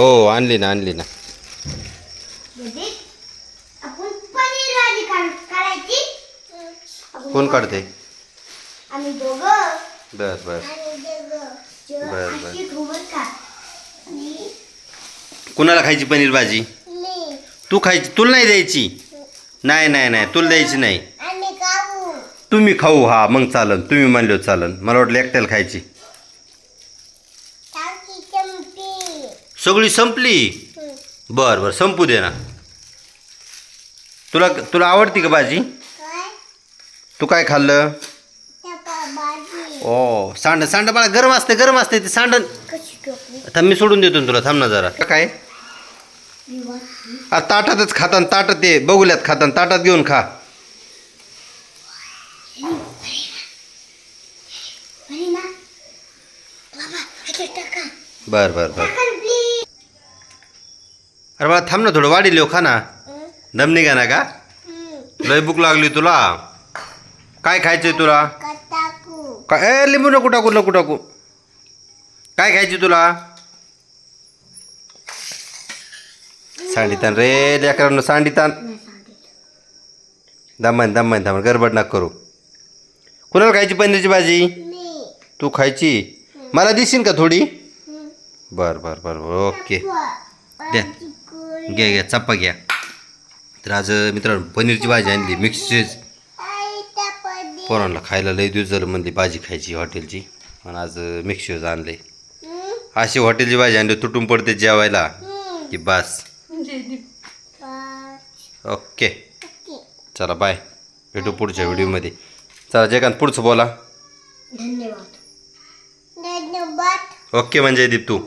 हो आणली ना आणली ना. कोण काढते. अशी घुमत का आणि कुणाला खायची पनीर भाजी? तू खायची तुला नाही द्यायची? नाही नाही नाही तुला द्यायची नाही. तुम्ही खाऊ हा मग चालन. तुम्ही म्हणलो चालन. मला वाटलं एकट्याला खायची टाकी चमची सगळी संपली बर बर संपू दे ना तुला तुला आवडती का भाजी तू काय खाल्लं ओ सांड सांड मला गरम असते गरम असते ते टोकली आता मी सोडून देतो तुला थांब ना जरा काय आ ताटातच खातान ताटात ते बघुल्यात खातान ताटात घेऊन खा बर बर बर अरे मला थांब ना थोडं वाढी लिहो खा ना. दम निघा ना का? लय भूक लागली तुला. काय खायचंय तुला? काय ए लिंबू नको टाकू नको टाकू. काय खायची तुला? सांडितान रे लेकरांना सांडितान. दमन दमन दमन गडबड नका करू. कुणाला खायची पनीरची भाजी? तू खायची? मला दिसीन का थोडी? बर बर बर ओके. द्या घ्या घ्या चप्पा घ्या. तर आज मित्रांनो पनीरची भाजी आणली मिक्स चीज पोरांना खायला लय दिवस झालं म्हणली भाजी खायची हॉटेलची. आणि आज मिक्स चीज आणले. अशी हॉटेलची भाजी आणली तुटून पडते जेवायला. की बस. ओके. चला बाय. भेटू पुढच्या व्हिडिओमध्ये. चला जयकांत पुढचं बोला. धन्यवाद. धन्यवाद. ओके म्हणजे दीप तू.